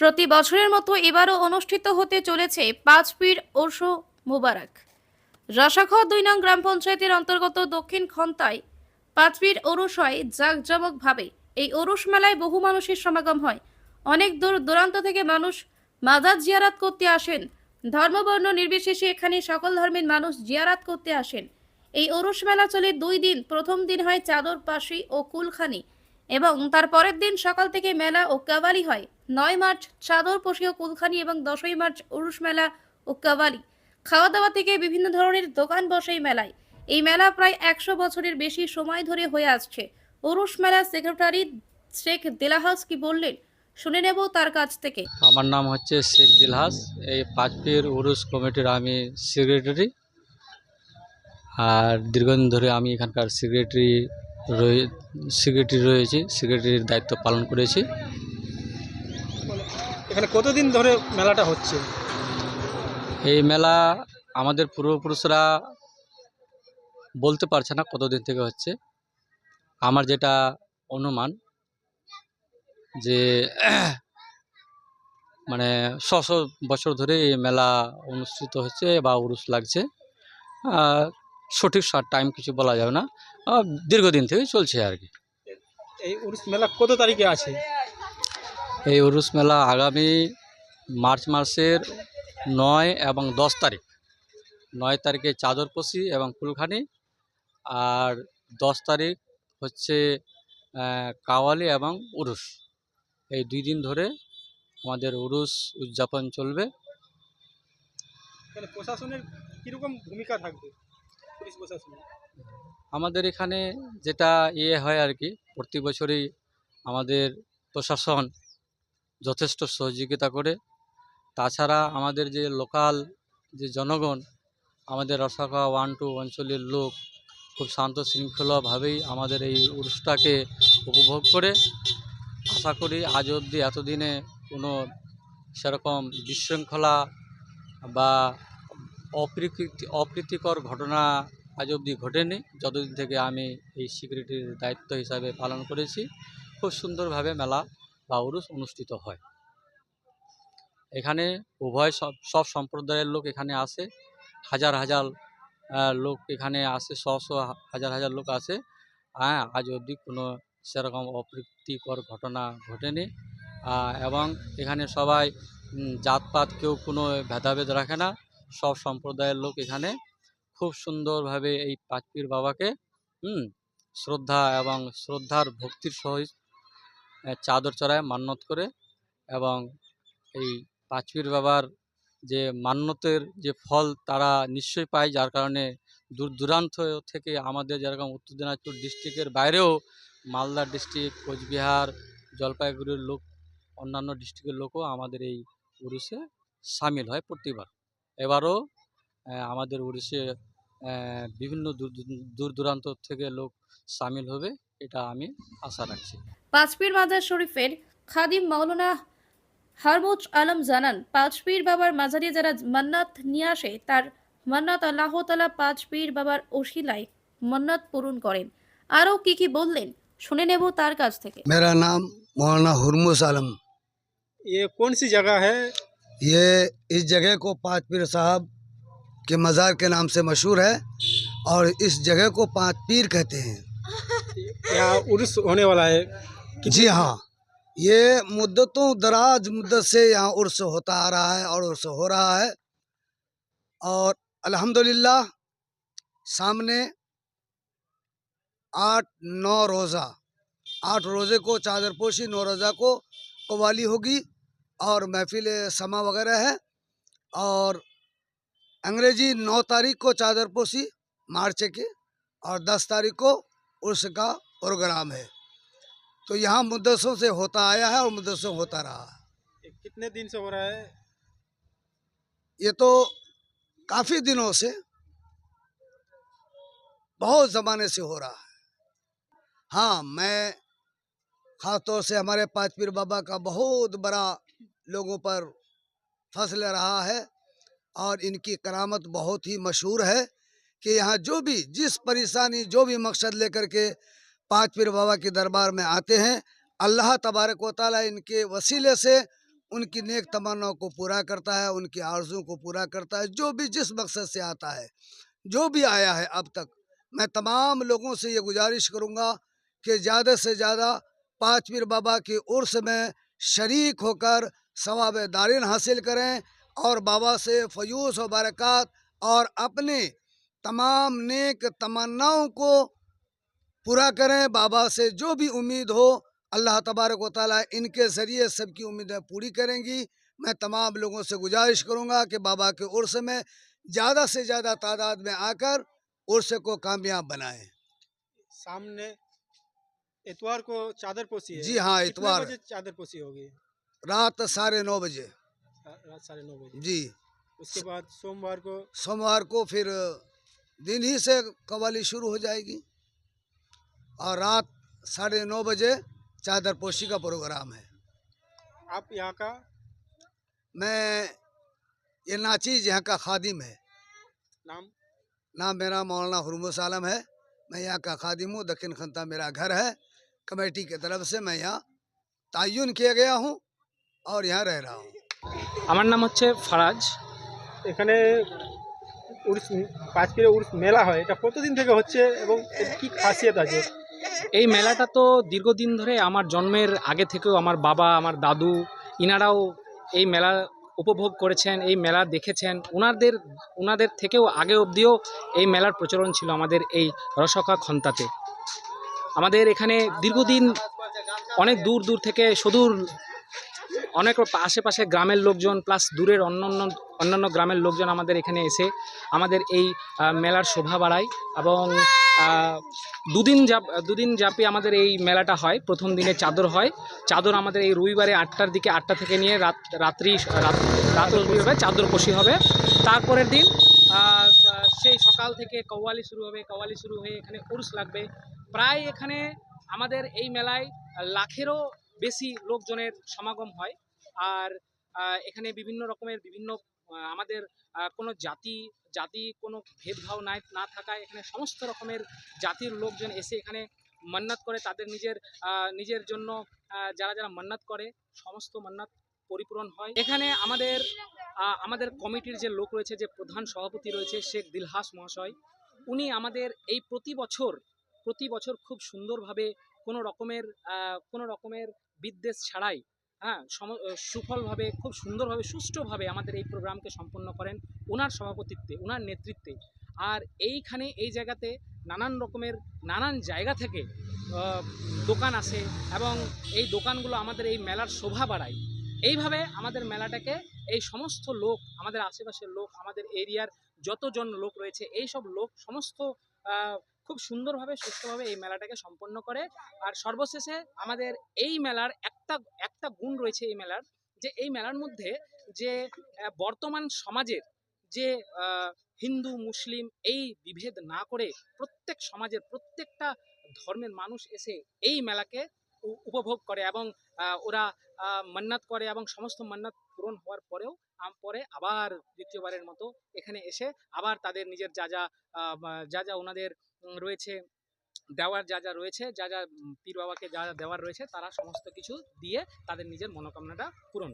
প্রতি বছরের মতো এবারও অনুষ্ঠিত হতে চলেছে পাঁচ পীর ওরশো মুবারক। রাশাখা দুই নং গ্রাম পঞ্চায়েতের অন্তর্গত দক্ষিণ খন্তায় পাঁচপীর ওরস হয় জাঁকজমকভাবে এই ওরস মেলায় বহু মানুষের সমাগম হয়। অনেক দূর দূরান্ত থেকে মানুষ মাজার জিয়ারাত করতে আসেন। ধর্মবর্ণ নির্বিশেষে এখানে সকল ধর্মের মানুষ জিয়ারাত করতে আসেন। এই ওরস মেলা চলে দুই দিন, প্রথম দিন হয় চাদর পাশি ও কুলখানি এবং তার পরের দিন সকাল থেকে মেলা ও কাবালি হয়। নয় মার্চ চাদর ও কুলখানি এবং দশই মার্চ উরুষ মেলা ও কাবালি। খাওয়া দাওয়া থেকে বিভিন্ন ধরনের দোকান বসে মেলায়। এই মেলা প্রায় একশো বছরের বেশি সময় ধরে হয়ে আসছে। উরুষ মেলা সেক্রেটারি শেখ দিলাহাস কি বললেন? শুনে নেব তার কাছ থেকে। আমার নাম হচ্ছে শেখ দিলহাস। এই পাঁচপির উরুস কমিটির আমি সেক্রেটারি। আর দীর্ঘদিন ধরে আমি এখানকার সেক্রেটারি রয়ে, সেক্রেটারি রয়েছি। সেক্রেটারির দায়িত্ব পালন করেছি। এখানে কতদিন ধরে মেলাটা হচ্ছে? এই মেলা আমাদের পূর্বপুরুষরা বলতে পারছে না কতদিন থেকে হচ্ছে। আমার যেটা অনুমান যে মানে ছশো বছর ধরে এই মেলা অনুষ্ঠিত হচ্ছে বা উরুস লাগছে। সঠিক টাইম কিছু বলা যাবে না। দীর্ঘদিন থেকে চলছে আর কি। এই উরুস মেলা কত তারিখে আছে? এই উরুস মেলা আগামী মার্চ মাসের নয় এবং দশ তারিখ। নয় তারিখে চাদরপশি এবং ফুলখানি আর দশ তারিখ হচ্ছে কাওয়ালি এবং উরুস। এই দুই দিন ধরে আমাদের উরুস উদযাপন চলবে। প্রশাসনের কীরকম ভূমিকা থাকবে পুলিশ প্রশাসনের? আমাদের এখানে যেটা ইয়ে হয় আর কি প্রতি বছরই আমাদের প্রশাসন যথেষ্ট সহযোগিতা করে। তাছাড়া আমাদের যে লোকাল যে জনগণ, আমাদের রসাখা ওয়ান টু অঞ্চলের লোক খুব শান্ত শৃঙ্খলাভাবেই আমাদের এই উৎসবটাকে উপভোগ করে। আশা করি আজ অবধি এতদিনে কোনো সেরকম বিশৃঙ্খলা বা অপ্রীতি, অপ্রীতিকর ঘটনা আজ অবধি ঘটেনি। যতদিন থেকে আমি এই সিকিউরিটির দায়িত্ব হিসাবে পালন করেছি, খুব সুন্দরভাবে মেলা বা উরুস অনুষ্ঠিত হয়। এখানে উভয় সব সব সম্প্রদায়ের লোক এখানে আসে। হাজার হাজার লোক এখানে আসে, শ শ হাজার হাজার লোক আসে। হ্যাঁ আজ অবধি কোনো সেরকম অপ্রীতিকর ঘটনা ঘটেনি। এবং এখানে সবাই জাতপাত কেউ কোনো ভেদাভেদ রাখে না। সব সম্প্রদায়ের লোক এখানে খুব সুন্দরভাবে এই পাঁচপীর বাবাকে হুম শ্রদ্ধা এবং শ্রদ্ধার ভক্তির সহিত চাদর চড়ায় মান্যত করে এবং এই পাঁচপীর বাবার যে মান্যতের যে ফল তারা নিশ্চয়ই পায়, যার কারণে দূর দূরান্ত থেকে আমাদের যেরকম উত্তর দিনাজপুর ডিস্ট্রিক্টের বাইরেও মালদা ডিস্ট্রিক্ট, কোচবিহার, জলপাইগুড়ির লোক, অন্যান্য ডিস্ট্রিক্টের লোকও আমাদের এই উরুসে সামিল হয় প্রতিবার। এবারও আমাদের উড়িষ্যে বিভিন্ন দূর- দূর দূরান্ত থেকে লোক সামিল হবে। এটা আমি আশা রাখছি পাঁচপীর মাজার শরীফের খাদিম মাওলানা হারমুজ আলম জানান পাঁচপীর বাবার মাজারে যারা মান্নাত নিয়ে আসে তার মান্নাত আল্লাহ তালা পাঁচপীর বাবার ওসিলায় মান্নাত পূরণ করেন আরও কি কি বললেন শুনে নেব তার কাছ থেকে मेरा नाम मौलाना हुरमुस आलम ये कौन सी जगह है ये इस जगह को पाँच पीर साहब के मज़ार के नाम से मशहूर है और इस जगह को पाँच पीर कहते हैं यहाँ उर्स होने वाला है। जी हाँ ये मुद्दतों, दराज मुद्दत से यहाँ उर्स होता आ रहा है और उर्स हो रहा है। और अल्हम्दुलिल्लाह, सामने आठ, नौ रोज़ा, आठ रोज़े को चादरपोशी नौ रोज़ा को कवाली होगी और महफिल समा वगैरह है। और अंग्रेज़ी नौ तारीख को चादरपोशी मार्च के, और दस तारीख को उर्स का प्रोग्राम है। तो यहाँ मुद्दसों से होता आया है और मुद्दसों होता रहा है। कितने दिन से हो रहा है? ये तो काफ़ी दिनों से बहुत ज़माने से हो रहा है। हाँ मैं ख़ास तौर से हमारे पाँच पीर बाबा का बहुत बड़ा लोगों पर फ़सल रहा है और इनकी करामत बहुत ही मशहूर है कि यहाँ जो भी जिस परेशानी जो भी मकसद लेकर के पाँच पीर बाबा के दरबार में आते हैं। अल्लाह तबारक व ताली इनके वसीले से उनकी नेक तमन्नाओं को पूरा करता है, उनकी आरज़ू को पूरा करता है, जो भी जिस मकसद से आता है, जो भी आया है अब तक। मैं तमाम लोगों से ये गुजारिश करूँगा कि ज़्यादा से ज़्यादा पाँच पीर बाबा के उर्स में शरीक होकर सवाब दारिन हासिल करें और बाबा से फयूस व बरक़ात और अपने तमाम नेक तमन्नाओं को पूरा करें बाबा से जो भी उम्मीद हो अल्लाह तबारक व ताली इनके ज़रिए सबकी उम्मीदें पूरी करेंगी। मैं तमाम लोगों से गुजारिश करूँगा कि बाबा के उर्स में ज़्यादा से ज़्यादा तादाद में आकर उर्स को कामयाब बनाएँ। सामने इतवार को चादर पोसी है। जी हाँ, इतवार। चादर पोसी होगी? रात साढ़े नौ बजे। रात साढ़े नौ बजे। जी। उसके बाद सोमवार को? सोमवार को फिर दिन ही से कवाली शुरू हो जाएगी। और रात साढ़े नौ बजे चादर पोशी का प्रोग्राम है आप यहाँ का मैं ये नाचीज यहाँ का खादिम है नाम नाम मेरा मौलाना हुरमुस आलम है मैं यहाँ का खादिम हूँ दक्षिण खंता मेरा घर है कमेटी की तरफ से मैं यहाँ तयन किया गया हूँ और यहाँ रह रहा हूँ আমার নাম হচ্ছে ফারাজ এখানে উর্স পাঁচ পীরে উর্স মেলা হয় এটা কতদিন থেকে হচ্ছে এবং এর কি খাসিয়ত আছে এই মেলাটা তো দীর্ঘদিন ধরে আমার জন্মের আগে থেকেও আমার বাবা, আমার দাদু, ইনারাও এই মেলা উপভোগ করেছেন, এই মেলা দেখেছেন। ওনাদের ওনাদের থেকেও আগে অবধিও এই মেলার প্রচলন ছিল আমাদের এই রসকা খন্তাতে। আমাদের এখানে দীর্ঘদিন অনেক দূর দূর থেকে সুদূর অনেক আশেপাশে গ্রামের লোকজন প্লাস দূরের অন্যান্য অন্যান্য গ্রামের লোকজন আমাদের এখানে এসে আমাদের এই মেলার শোভা বাড়ায় এবং দুদিন যাপ, দুদিন যাপে আমাদের এই মেলাটা হয়। প্রথম দিনে চাদর হয়। চাদর আমাদের এই রবিবারে আটটার দিকে, আটটা থেকে নিয়ে রাত, রাত্রি, রাত হবে, চাদর কষি হবে। তারপরের দিন সেই সকাল থেকে কওয়ালি শুরু হবে, কওয়ালি শুরু হয়ে এখানে উরুস লাগবে। প্রায় এখানে আমাদের এই মেলায় লাখেরও বেশি লোকজনের সমাগম হয়। আর এখানে বিভিন্ন রকমের বিভিন্ন আমাদের কোনো জাতি জাতি কোনো ভেদভাব নাই, না থাকায় এখানে সমস্ত রকমের জাতির লোকজন এসে এখানে মান্নাত করে, তাদের নিজের নিজের জন্য যারা যারা মান্নাত করে, সমস্ত মান্নাত পরিপূরণ হয়। এখানে আমাদের আমাদের কমিটির যে লোক রয়েছে, যে প্রধান সভাপতি রয়েছে, শেখ দিলহাস মহাশয়, উনি আমাদের এই প্রতি বছর প্রতি বছর খুব সুন্দরভাবে কোনো রকমের কোনো রকমের বিদ্বেষ ছাড়াই হ্যাঁ সম সুফলভাবে, খুব সুন্দরভাবে, সুষ্ঠুভাবে আমাদের এই প্রোগ্রামকে সম্পন্ন করেন ওনার সভাপতিত্বে, ওনার নেতৃত্বে। আর এইখানে, এই জায়গাতে নানান রকমের, নানান জায়গা থেকে দোকান আসে এবং এই দোকানগুলো আমাদের এই মেলার শোভা বাড়ায়। এইভাবে আমাদের মেলাটাকে এই সমস্ত লোক, আমাদের আশেপাশের লোক, আমাদের এরিয়ার যতজন লোক রয়েছে এই সব লোক, সমস্ত খুব সুন্দরভাবে, সুস্থভাবে এই মেলাটাকে সম্পন্ন করে। আর সর্বশেষে আমাদের এই মেলার একটা একটা গুণ রয়েছে এই মেলার, যে এই মেলার মধ্যে যে বর্তমান সমাজের যে হিন্দু, মুসলিম এই বিভেদ না করে প্রত্যেক সমাজের প্রত্যেকটা ধর্মের মানুষ এসে এই মেলাকে উপভোগ করে এবং ওরা মান্নাত করে এবং সমস্ত মান্নাত পূরণ হওয়ার পরেও পরে আবার দ্বিতীয়বারের মতো এখানে এসে আবার তাদের নিজের যা যা যা যা ওনাদের রয়েছে, দেওয়ার যা যা রয়েছে, যা যা পীর বাবাকে যা যা দেওয়ার রয়েছে, তারা সমস্ত কিছু দিয়ে তাদের নিজের মনোকামনাটা পূরণ